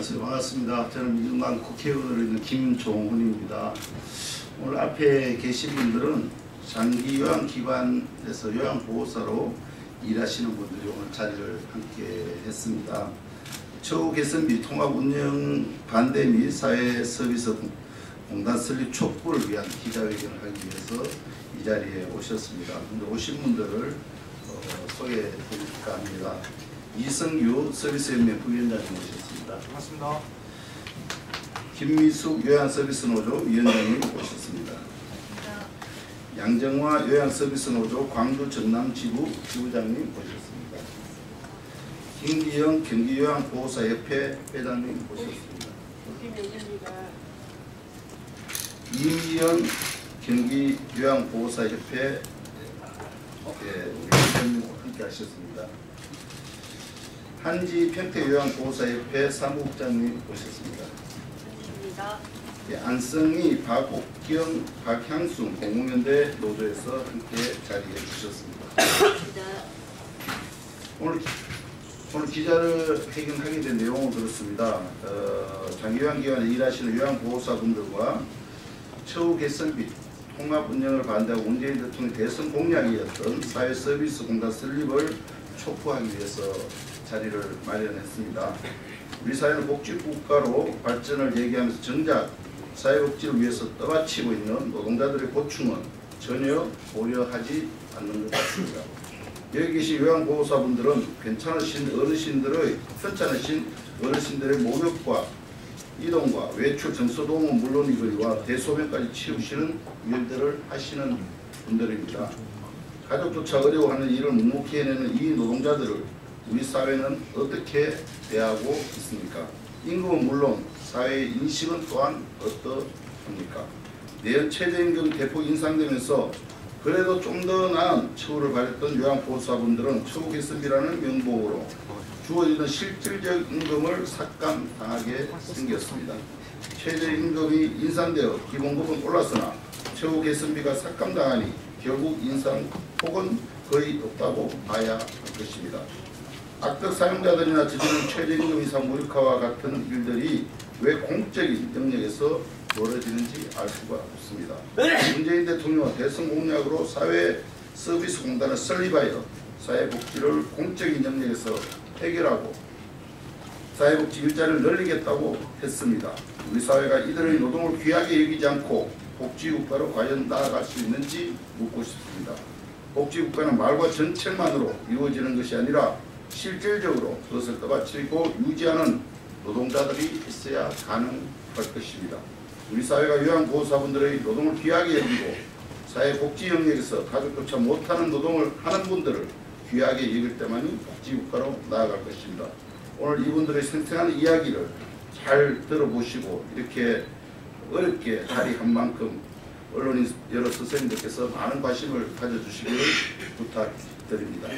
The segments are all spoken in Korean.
안녕하세요. 반갑습니다. 저는 민주당 국회의원으로 있는 김종훈입니다. 오늘 앞에 계신 분들은 장기 요양 기관에서 요양 보호사로 일하시는 분들이 오늘 자리를 함께 했습니다. 처우 개선비 통합 운영 반대 및 사회 서비스 공단 설립 촉구를 위한 기자회견을 하기 위해서 이 자리에 오셨습니다. 근데 오신 분들을 어, 소개해 드릴까 합니다. 이성유 서비스연맹 부위원장님 오셨습니다. 반갑습니다. 김미숙 요양서비스노조 위원장님 오셨습니다. 양정화 요양서비스노조 광주 전남 지부 지부장님 오셨습니다. 김기영 경기요양보호사협회 회장님 오셨습니다. 이미연 경기요양보호사협회 예, 회장님 함께 하셨습니다. 한지 평택요양보호사협회 사무국장님 오셨습니다. 예, 안성희, 박옥경, 박향순 공무연대 노조에서 함께 자리해 주셨습니다. 오늘 오늘 기자를 회견하게 된 내용을 들었습니다. 어, 장기요양기관에 일하시는 요양보호사분들과 처우 개선비 통합 운영을 반대하고 문재인 대통령 대선 공약이었던 사회서비스 공단 설립을 촉구하기 위해서 자리를 마련했습니다. 우리 사회는 복지국가로 발전을 얘기하면서 정작 사회복지를 위해서 떠받치고 있는 노동자들의 고충은 전혀 고려하지 않는 것 같습니다. 여기 계신 요양보호사분들은 괜찮으신 어르신들의 편찮으신 어르신들의 목욕과 이동과 외출 정서도움은 물론이거니와 대소변까지 치우시는 일들을 하시는 분들입니다. 가족조차 어려워하는 일을 묵묵히 해내는 이 노동자들을 우리 사회는 어떻게 대하고 있습니까? 임금은 물론 사회의 인식은 또한 어떠합니까? 내년 최저임금 대폭 인상되면서 그래도 좀 더 나은 처우를 바랬던 요양보호사분들은 처우 개선비라는 명목으로 주어지는 실질적 임금을 삭감당하게 생겼습니다. 최저임금이 인상되어 기본급은 올랐으나 처우 개선비가 삭감당하니 결국 인상 혹은 거의 없다고 봐야 할 것입니다. 악덕 사용자들이나 저지른 최저임금 이상 무력화와 같은 일들이 왜 공적인 영역에서 벌어지는지 알 수가 없습니다. 문재인 대통령은 대선 공약으로 사회 서비스 공단을 설립하여 사회복지를 공적인 영역에서 해결하고 사회복지 일자를 늘리겠다고 했습니다. 우리 사회가 이들의 노동을 귀하게 여기지 않고 복지국가로 과연 나아갈 수 있는지 묻고 싶습니다. 복지국가는 말과 정책만으로 이루어지는 것이 아니라 실질적으로 그것을 떠받치고 유지하는 노동자들이 있어야 가능할 것입니다. 우리 사회가 요양보호사분들의 노동을 귀하게 여기고 사회복지 영역에서 가족조차 못하는 노동을 하는 분들을 귀하게 여길 때만이 복지국가로 나아갈 것입니다. 오늘 이분들의 생생한 이야기를 잘 들어보시고 이렇게 어렵게 자리 한 만큼 언론인 여러 선생님들께서 많은 관심을 가져주시기를 부탁드립니다.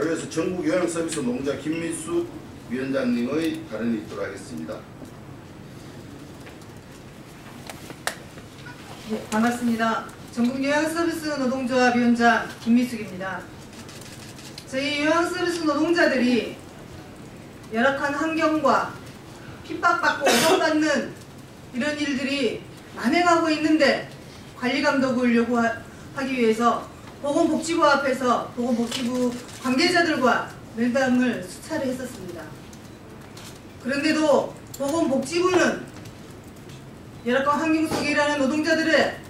이어서 전국 요양서비스 농자 김민수 위원장님의 발언이 있도록 하겠습니다. 네, 반갑습니다. 전국 요양서비스 노동조합 위원장 김미숙입니다. 저희 요양서비스 노동자들이 열악한 환경과 핍박받고 고통받는 이런 일들이 만행하고 있는데 관리감독을 요구하기 위해서 보건복지부 앞에서 보건복지부 관계자들과 면담을 수차례 했었습니다. 그런데도 보건복지부는 열악한 환경 속에 일하는 노동자들의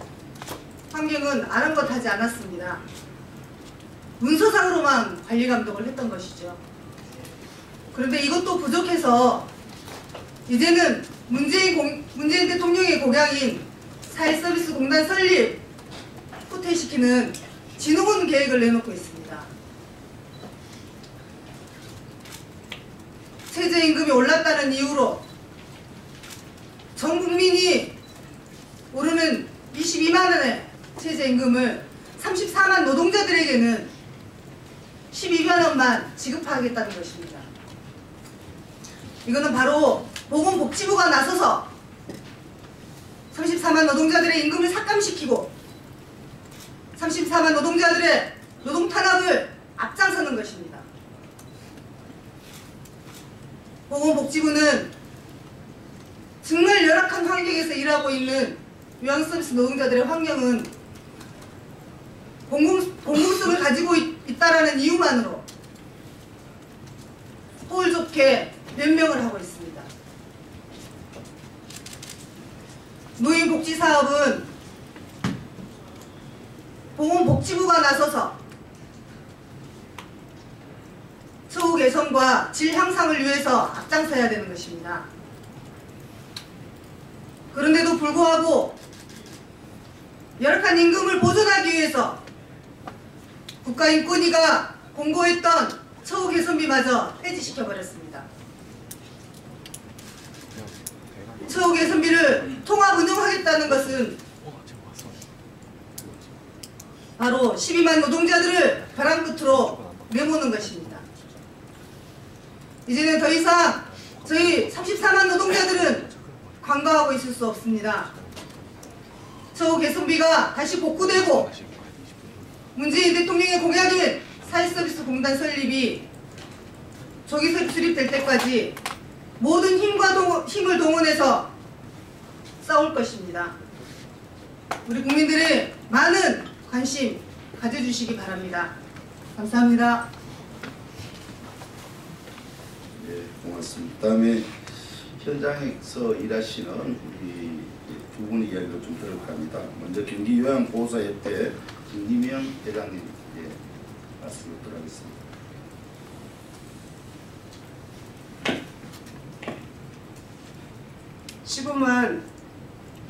환경은 아랑곳하지 않았습니다. 문서상으로만 관리 감독을 했던 것이죠. 그런데 이것도 부족해서 이제는 문재인, 공, 문재인 대통령의 공약인 사회서비스 공단 설립 후퇴시키는 진흥원 계획을 내놓고 있습니다. 최저임금이 올랐다는 이유로 전 국민이 오르는 22만원의 최저임금을 34만 노동자들에게는 12만원만 지급하겠다는 것입니다. 이거는 바로 보건복지부가 나서서 34만 노동자들의 임금을 삭감시키고 34만 노동자들의 노동 탄압을 앞장서는 것입니다. 보건복지부는 정말 열악한 환경에서 일하고 있는 요양서비스 노동자들의 환경은 공공, 공공성을 가지고 있, 있다라는 이유만으로 호울 좋게 변명을 하고 있습니다. 노인복지사업은 보건복지부가 나서서 처우 개선과 질 향상을 위해서 앞장서야 되는 것입니다. 그런데도 불구하고 열악한 임금을 보존하기 위해서 국가인권위가 공고했던 처우 개선비마저 폐지시켜 버렸습니다. 처우 개선비를 통합 운영하겠다는 것은 바로 12만 노동자들을 벼랑 끝으로 내모는 것입니다. 이제는 더 이상 저희 34만 노동자들은 관가하고 있을 수 없습니다. 처우 개선비가 다시 복구되고 문재인 대통령의 공약인 사회서비스 공단 설립이 조기 수립될 때까지 모든 힘과 동, 힘을 동원해서 싸울 것입니다. 우리 국민들의 많은 관심 가져주시기 바랍니다. 감사합니다. 예, 고맙습니다. 다음에 현장에서 일하시는 우리 두 분의 이야기를 좀 들을까 합니다. 먼저 경기 요양보호사협회 김기명 회장님 예, 말씀을 들어가겠습니다. 시부만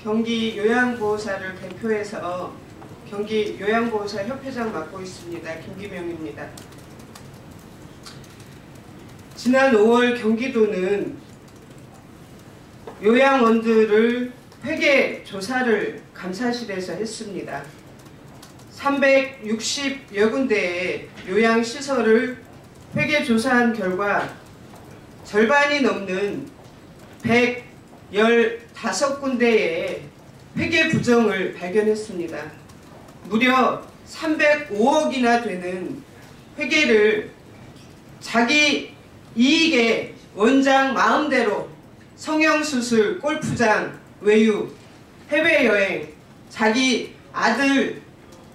경기 요양보호사를 대표해서 경기 요양보호사 협회장 맡고 있습니다. 김기명입니다. 지난 5월 경기도는 요양원들을 회계 조사를 감사실에서 했습니다. 360여 군데의 요양시설을 회계 조사한 결과 절반이 넘는 115군데의 회계 부정을 발견했습니다. 무려 305억이나 되는 회계를 자기 이익에 원장 마음대로 성형수술, 골프장, 외유, 해외여행, 자기 아들,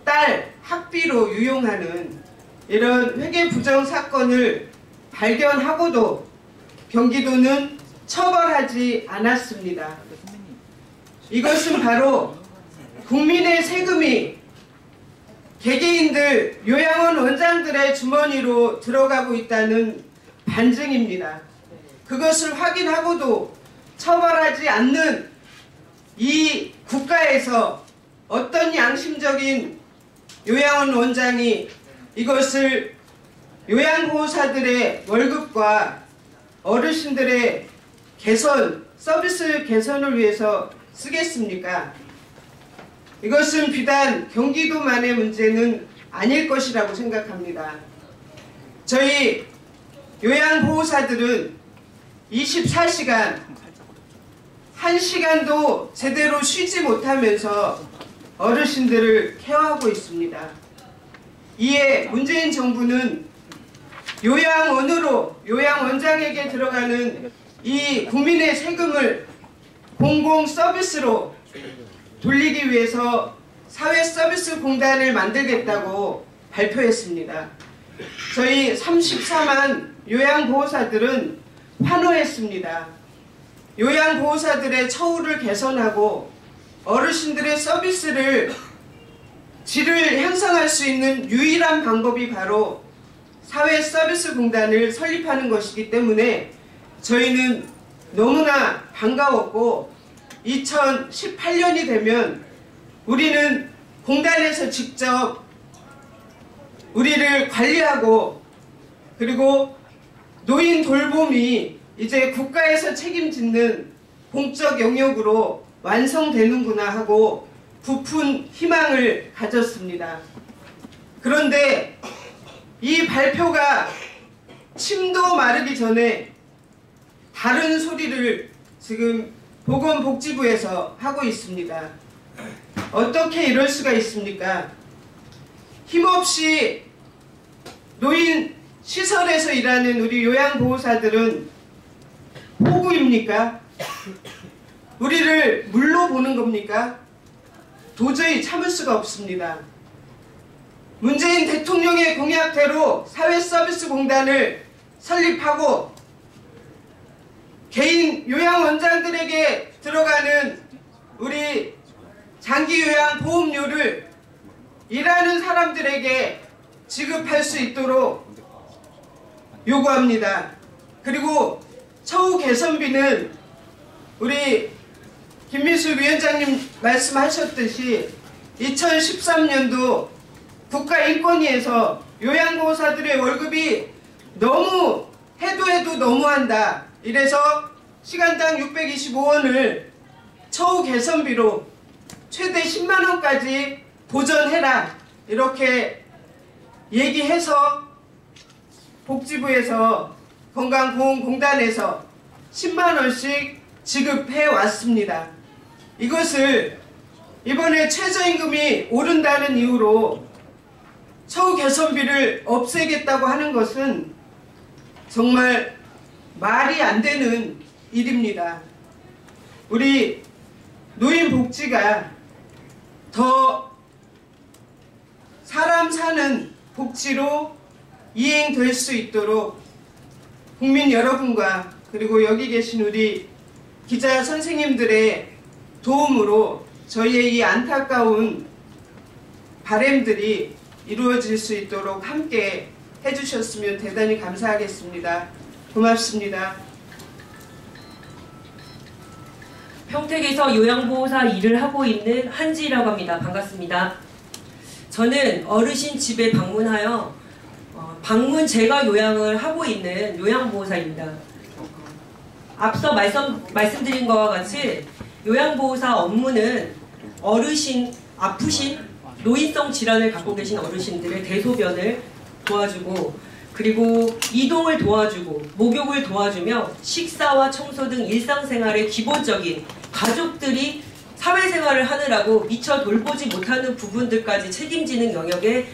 딸 학비로 유용하는 이런 회계 부정 사건을 발견하고도 경기도는 처벌하지 않았습니다. 이것은 바로 국민의 세금이 개개인들 요양원 원장들의 주머니로 들어가고 있다는 반증입니다. 그것을 확인하고도 처벌하지 않는 이 국가에서 어떤 양심적인 요양원 원장이 이것을 요양보호사들의 월급과 어르신들의 개선, 서비스 개선을 위해서 쓰겠습니까? 이것은 비단 경기도만의 문제는 아닐 것이라고 생각합니다. 저희 요양보호사들은 24시간, 1시간도 제대로 쉬지 못하면서 어르신들을 케어하고 있습니다. 이에 문재인 정부는 요양원으로 요양원장에게 들어가는 이 국민의 세금을 공공 서비스로 돌리기 위해서 사회 서비스 공단을 만들겠다고 발표했습니다. 저희 34만 요양보호사들은 환호했습니다. 요양보호사들의 처우를 개선하고 어르신들의 서비스를 질을 향상할 수 있는 유일한 방법이 바로 사회 서비스 공단을 설립하는 것이기 때문에 저희는 너무나 반가웠고 2018년이 되면 우리는 공단에서 직접 우리를 관리하고 그리고 노인 돌봄이 이제 국가에서 책임짓는 공적 영역으로 완성되는구나 하고 부푼 희망을 가졌습니다. 그런데 이 발표가 침도 마르기 전에 다른 소리를 지금 보건복지부에서 하고 있습니다. 어떻게 이럴 수가 있습니까? 힘없이 노인 시설에서 일하는 우리 요양보호사들은 호구입니까? 우리를 물로 보는 겁니까? 도저히 참을 수가 없습니다. 문재인 대통령의 공약대로 사회서비스공단을 설립하고 개인 요양원장들에게 들어가는 우리 장기 요양 보험료를 일하는 사람들에게 지급할 수 있도록 요구합니다. 그리고 처우 개선비는 우리 김미수 위원장님 말씀하셨듯이 2013년도 국가인권위에서 요양보호사들의 월급이 너무 해도 해도 너무한다. 이래서 시간당 625원을 처우 개선비로 최대 10만 원까지 보전해라. 이렇게 얘기해서 복지부에서 건강보험공단에서 10만 원씩 지급해 왔습니다. 이것을 이번에 최저임금이 오른다는 이유로 처우 개선비를 없애겠다고 하는 것은 정말 말이 안 되는 일입니다. 우리 노인 복지가 더 사람 사는 복지로 이행될 수 있도록 국민 여러분과 그리고 여기 계신 우리 기자 선생님들의 도움으로 저희의 이 안타까운 바램들이 이루어질 수 있도록 함께 해주셨으면 대단히 감사하겠습니다. 고맙습니다. 평택에서 요양보호사 일을 하고 있는 한지라고 합니다. 반갑습니다. 저는 어르신 집에 방문하여 어, 방문 제가 요양을 하고 있는 요양보호사입니다. 앞서 말씀, 말씀드린 것과 같이 요양보호사 업무는 어르신, 아프신 노인성 질환을 갖고 계신 어르신들의 대소변을 도와주고 그리고 이동을 도와주고 목욕을 도와주며 식사와 청소 등 일상생활의 기본적인 가족들이 사회생활을 하느라고 미처 돌보지 못하는 부분들까지 책임지는 영역에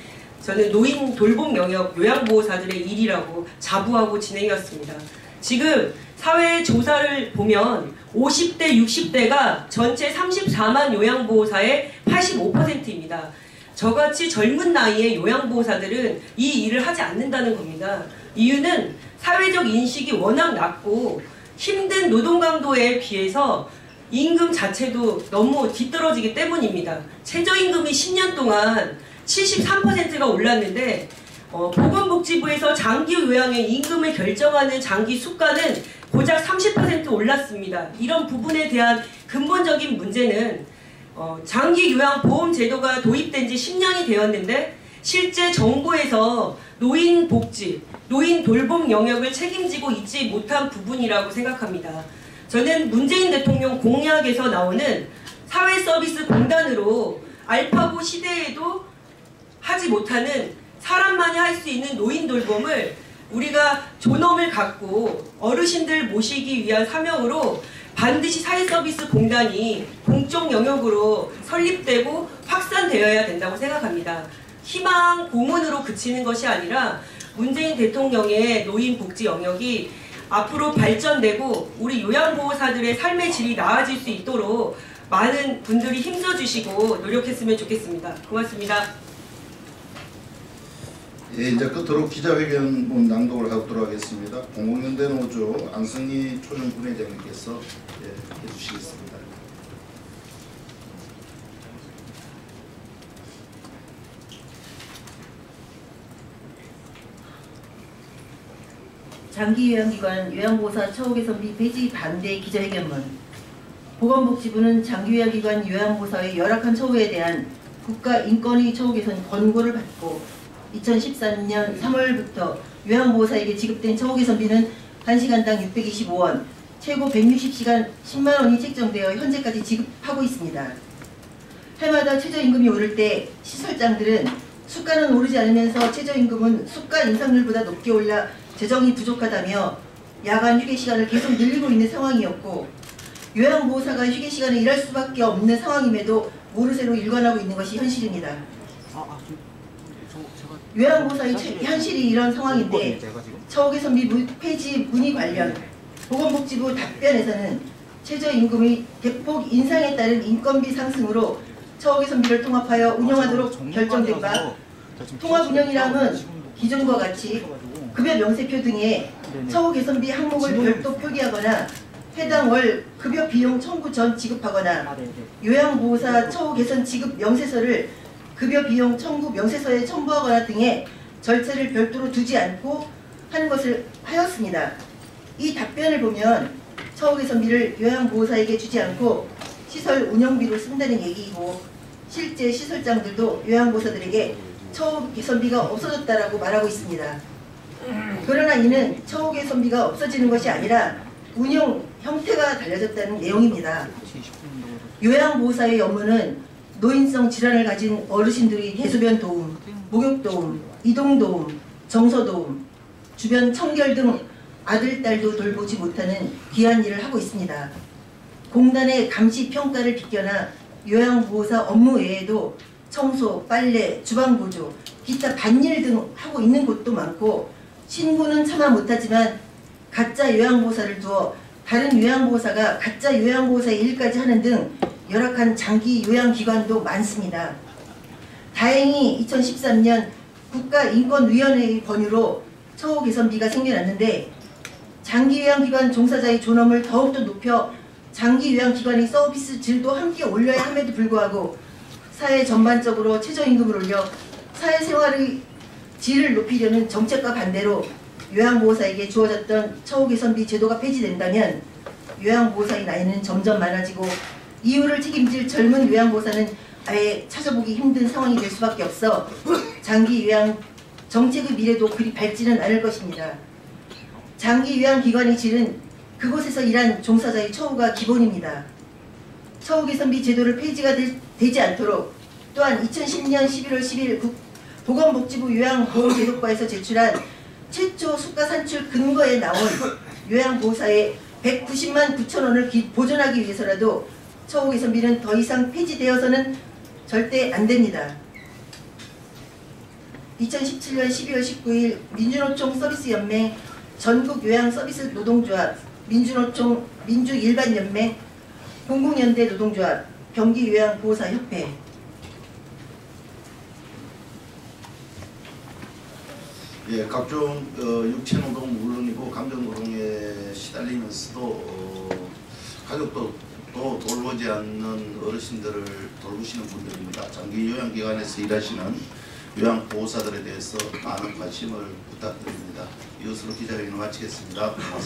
저는 노인 돌봄 영역 요양보호사들의 일이라고 자부하고 진행했습니다. 지금 사회 조사를 보면 50대, 60대가 전체 34만 요양보호사의 85%입니다. 저같이 젊은 나이의 요양보호사들은 이 일을 하지 않는다는 겁니다. 이유는 사회적 인식이 워낙 낮고 힘든 노동 강도에 비해서 임금 자체도 너무 뒤떨어지기 때문입니다. 최저임금이 10년 동안 73%가 올랐는데 어, 보건복지부에서 장기 요양의 임금을 결정하는 장기 수가는 고작 30% 올랐습니다. 이런 부분에 대한 근본적인 문제는 어, 장기 요양 보험 제도가 도입된 지 10년이 되었는데 실제 정부에서 노인 복지, 노인 돌봄 영역을 책임지고 있지 못한 부분이라고 생각합니다. 저는 문재인 대통령 공약에서 나오는 사회 서비스 공단으로 알파고 시대에도 하지 못하는 사람만이 할 수 있는 노인 돌봄을 우리가 존엄을 갖고 어르신들 모시기 위한 사명으로 반드시 사회서비스 공단이 공적 영역으로 설립되고 확산되어야 된다고 생각합니다. 희망 공문으로 그치는 것이 아니라 문재인 대통령의 노인 복지 영역이 앞으로 발전되고 우리 요양보호사들의 삶의 질이 나아질 수 있도록 많은 분들이 힘써주시고 노력했으면 좋겠습니다. 고맙습니다. 예, 이제 끝으로 기자회견문 낭독을 하도록 하겠습니다. 공공연대 노조 안승희 초년 부회장님께서 예, 해주시겠습니다. 장기 요양기관 요양보호사 처우 개선비 폐지 반대 기자회견문 보건복지부는 장기 요양기관 요양보호사의 열악한 처우에 대한 국가인권위 처우 개선 권고를 받고 2013년 3월부터 요양보호사에게 지급된 처우 개선비는 1시간당 625원, 최고 160시간 10만 원이 책정되어 현재까지 지급하고 있습니다. 해마다 최저임금이 오를 때 시설장들은 수가는 오르지 않으면서 최저임금은 수가 인상률보다 높게 올라 재정이 부족하다며 야간 휴게 시간을 계속 늘리고 있는 상황이었고 요양보호사가 휴게 시간에 일할 수밖에 없는 상황임에도 모르쇠로 일관하고 있는 것이 현실입니다. 요양보호사의 최- 현실이 이런 상황인데 처우 개선비 무- 폐지 문의 관련 보건복지부 답변에서는 최저임금의 대폭 인상에 따른 인건비 상승으로 처우개선비를 통합하여 운영하도록 결정된 바 통합 운영이라면 기존과 같이 급여 명세표 등의 처우 개선비 항목을 별도 표기하거나 해당 월 급여 비용 청구 전 지급하거나 요양보호사 처우 개선 지급 명세서를 급여 비용 청구 명세서에 첨부하거나 등의 절차를 별도로 두지 않고 하는 것을 하였습니다. 이 답변을 보면 처우 개선비를 요양보호사에게 주지 않고 시설 운영비로 쓴다는 얘기이고 실제 시설장들도 요양보호사들에게 처우 개선비가 없어졌다라고 말하고 있습니다. 그러나 이는 처우 개선비가 없어지는 것이 아니라 운영 형태가 달라졌다는 내용입니다. 요양보호사의 업무는 노인성 질환을 가진 어르신들의 대소변 도움, 목욕 도움, 이동 도움, 정서 도움, 주변 청결 등 아들, 딸도 돌보지 못하는 귀한 일을 하고 있습니다. 공단의 감시 평가를 비껴나 요양보호사 업무 외에도 청소, 빨래, 주방 보조, 기타 반일 등 하고 있는 곳도 많고 신고는 차마 못하지만 가짜 요양보호사를 두어 다른 요양보호사가 가짜 요양보호사의 일까지 하는 등 열악한 장기 요양기관도 많습니다. 다행히 2013년 국가인권위원회의 권유로 처우 개선비가 생겨났는데 장기 요양기관 종사자의 존엄을 더욱더 높여 장기 요양기관의 서비스 질도 함께 올려야 함에도 불구하고 사회 전반적으로 최저임금을 올려 사회생활의 질을 높이려는 정책과 반대로 요양보호사에게 주어졌던 처우 개선비 제도가 폐지된다면 요양보호사의 나이는 점점 많아지고 이유를 책임질 젊은 요양보호사는 아예 찾아보기 힘든 상황이 될 수밖에 없어 장기 요양 정책의 미래도 그리 밝지는 않을 것입니다. 장기 요양기관의 질은 그곳에서 일한 종사자의 처우가 기본입니다. 처우 개선비 제도를 폐지가 되, 지 않도록 또한 2010년 11월 10일 국, 보건복지부 요양보험제도과에서 제출한 최초 수가 산출 근거에 나온 요양보호사의 190만 9천 원을 기- 보존하기 위해서라도 처우 개선비는 더 이상 폐지되어서는 절대 안 됩니다. 2017년 12월 19일 민주노총 서비스연맹 전국 요양 서비스 노동조합 민주노총 민주일반연맹 공공연대 노동조합 경기요양보호사협회 예, 각종 어, 육체 노동 물론이고 감정 노동에 시달리면서도 어, 가족도 또 돌보지 않는 어르신들을 돌보시는 분들입니다. 장기 요양기관에서 일하시는 요양보호사들에 대해서 많은 관심을 부탁드립니다. 이것으로 기자회견을 마치겠습니다.